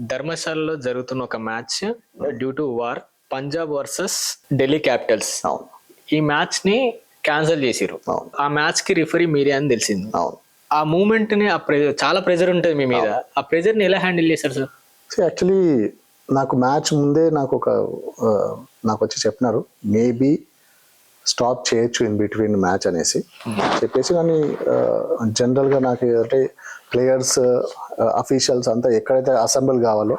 ధర్మశాలలో జరుగుతున్న ఒక match due to war Punjab versus Delhi Capitals. ఈ మ్యాచ్ని క్యాన్సిల్ చేసిరు ఆ మ్యాచ్కి రిఫరీ మీరే అని తెలిసింది. ఆ మూమెంట్ని ఆ ప్రెజర్ చాలా ప్రెజర్ ఉంటుంది మీ మీద. ఆ ప్రెజర్ని ఎలా హ్యాండిల్ చేశారు సార్? యాక్చువల్లీ నాకు మ్యాచ్ ముందే నాకు ఒక నాకు వచ్చి చెప్పినారు. మేబీ స్టాప్ చేయొచ్చు ఇన్ బిట్వీన్ మ్యాచ్ అనేసి. చెప్పేసి కానీ జనరల్గా నాకు అంటే ప్లేయర్స్ అఫీషియల్స్ అంతా ఎక్కడైతే అసెంబ్ల్ కావాలో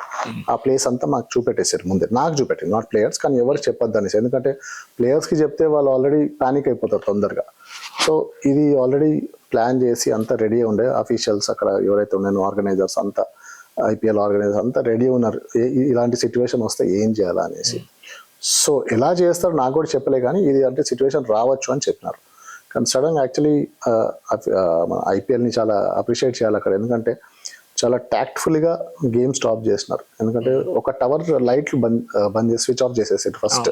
ఆ ప్లేస్ అంతా మాకు చూపెట్టేసారు ముందే. నాకు చూపెట్టింది నాట్ ప్లేయర్స్ కానీ ఎవరు చెప్పొద్దు అనేసి. ఎందుకంటే ప్లేయర్స్కి చెప్తే వాళ్ళు ఆల్రెడీ ప్యానిక్ అయిపోతారు తొందరగా. సో ఇది ఆల్రెడీ ప్లాన్ చేసి అంతా రెడీ ఉండే. అఫీషియల్స్ అక్కడ ఎవరైతే ఉన్నాయో ఆర్గనైజర్స్ అంతా ఐపీఎల్ ఆర్గనైజర్స్ అంతా రెడీ ఉన్నారు. ఇలాంటి సిచ్యువేషన్ వస్తే ఏం చేయాలా అనేసి. సో ఎలా చేస్తారో నాకు కూడా చెప్పలే కానీ ఇది అంటే సిచ్యువేషన్ రావచ్చు అని చెప్పినారు. కానీ సడన్ యాక్చువల్లీ మన ఐపీఎల్ని చాలా అప్రిషియేట్ చేయాలి అక్కడ. ఎందుకంటే చాలా ట్యాక్ట్ఫుల్గా గేమ్ స్టాప్ చేసినారు. ఎందుకంటే ఒక టవర్ లైట్లు బంద్ బంద్ చేసి స్విచ్ ఆఫ్ చేసేసారు ఫస్ట్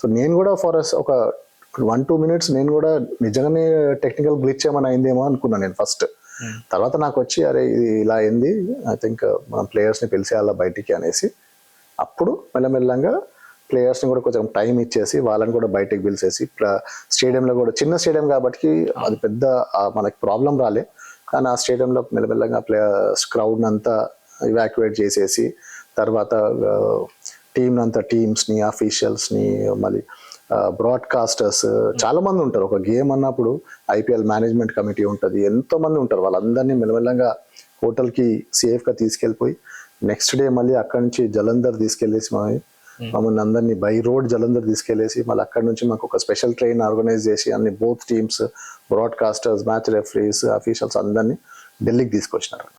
సో నేను కూడా ఫర్ ఒక వన్ టూ మినిట్స్ నేను కూడా నిజంగానే టెక్నికల్ గ్లిచ్ ఏమైనా అయిందేమో అనుకున్నాను నేను ఫస్ట్ తర్వాత నాకు వచ్చి అరే ఇది ఇలా అయింది. ఐ థింక్ మనం ప్లేయర్స్ని పిలిచేయాలా బయటికి అనేసి అప్పుడు మెల్లమెల్లంగా ప్లేయర్స్ని కూడా కొంచెం టైం ఇచ్చేసి వాళ్ళని కూడా బయటకు పిలిచేసి స్టేడియంలో కూడా చిన్న స్టేడియం కాబట్టి అది పెద్ద మనకి ప్రాబ్లం రాలే. కానీ ఆ స్టేడియంలో మెల్లమెల్లగా ప్లేయర్స్ క్రౌడ్ని అంతా ఇవాక్యువేట్ చేసేసి తర్వాత టీం అంతా టీమ్స్ని అఫీషియల్స్ని మళ్ళీ బ్రాడ్కాస్టర్స్ చాలా మంది ఉంటారు. ఒక గేమ్ అన్నప్పుడు ఐపీఎల్ మేనేజ్మెంట్ కమిటీ ఉంటుంది. ఎంతో మంది ఉంటారు. వాళ్ళందరినీ మెల్లమెల్లంగా హోటల్కి సేఫ్గా తీసుకెళ్ళిపోయి నెక్స్ట్ డే మళ్ళీ అక్కడి నుంచి జలంధర్ తీసుకెళ్ళేసి మమ్మల్ని Hmm. మమ్మల్ని అందరినీ బై రోడ్ జలంధర్ తీసుకెళ్ళేసి మళ్ళీ అక్కడ నుంచి మాకు ఒక స్పెషల్ ట్రైన్ ఆర్గనైజ్ చేసి అన్ని both teams broadcasters match referees officials అందరినీ ఢిల్లీకి తీసుకొచ్చినారు.